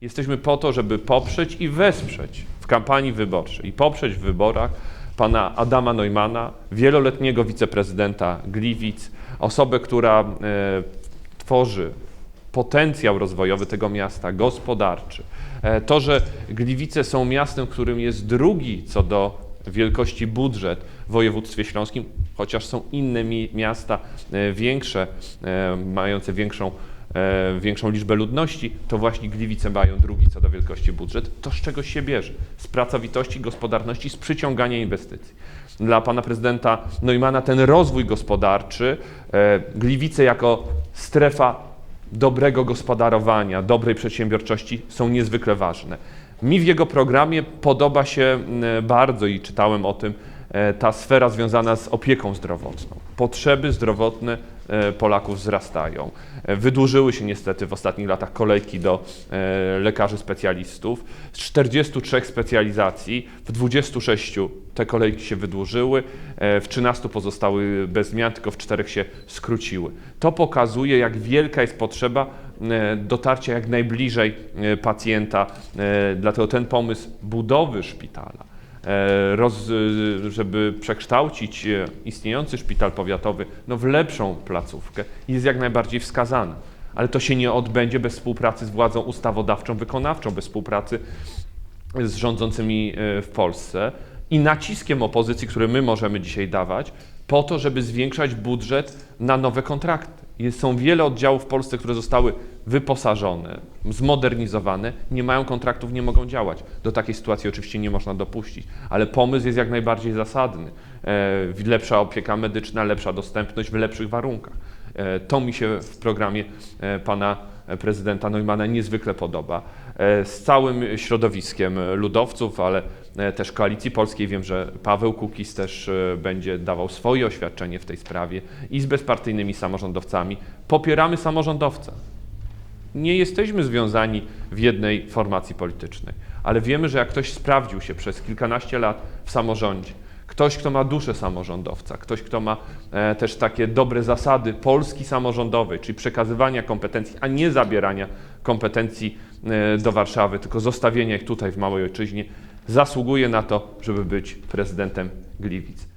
Jesteśmy po to, żeby poprzeć i wesprzeć w kampanii wyborczej i poprzeć w wyborach pana Adama Neumana, wieloletniego wiceprezydenta Gliwic, osobę, która e, tworzy potencjał rozwojowy tego miasta, gospodarczy. E, To, że Gliwice są miastem, którym jest drugi co do wielkości budżet w województwie śląskim, chociaż są inne mi- miasta e, większe, mające większą, większą liczbę ludności, to właśnie Gliwice mają drugi co do wielkości budżet. To z czego się bierze? Z pracowitości, gospodarności, z przyciągania inwestycji. Dla pana prezydenta Neumana ten rozwój gospodarczy, e, Gliwice jako strefa dobrego gospodarowania, dobrej przedsiębiorczości są niezwykle ważne. Mi w jego programie podoba się bardzo i czytałem o tym e, ta sfera związana z opieką zdrowotną. Potrzeby zdrowotne e, Polaków wzrastają. E, Wydłużyły się niestety w ostatnich latach kolejki do e, lekarzy specjalistów. Z 43 specjalizacji w 26 te kolejki się wydłużyły, e, w 13 pozostały bez zmian, tylko w 4 się skróciły. To pokazuje, jak wielka jest potrzeba e, dotarcia jak najbliżej e, pacjenta. E, Dlatego ten pomysł budowy szpitala, e, roz, e, żeby przekształcić e, istniejący szpital powiatowy no, w lepszą placówkę, jest jak najbardziej wskazany. Ale to się nie odbędzie bez współpracy z władzą ustawodawczą, wykonawczą, bez współpracy z rządzącymi e, w Polsce i naciskiem opozycji, który my możemy dzisiaj dawać, po to, żeby zwiększać budżet na nowe kontrakty. Jest, są wiele oddziałów w Polsce, które zostały wyposażone, zmodernizowane, nie mają kontraktów, nie mogą działać. Do takiej sytuacji oczywiście nie można dopuścić, ale pomysł jest jak najbardziej zasadny. E, lepsza opieka medyczna, lepsza dostępność w lepszych warunkach. E, To mi się w programie e, pana prezydenta Neumana niezwykle podoba. Z całym środowiskiem ludowców, ale też Koalicji Polskiej wiem, że Paweł Kukiz też będzie dawał swoje oświadczenie w tej sprawie i z bezpartyjnymi samorządowcami. Popieramy samorządowca. Nie jesteśmy związani w jednej formacji politycznej, ale wiemy, że jak ktoś sprawdził się przez kilkanaście lat w samorządzie, ktoś, kto ma duszę samorządowca, ktoś, kto ma e, też takie dobre zasady Polski samorządowej, czyli przekazywania kompetencji, a nie zabierania kompetencji e, do Warszawy, tylko zostawienia ich tutaj w małej ojczyźnie, zasługuje na to, żeby być prezydentem Gliwic.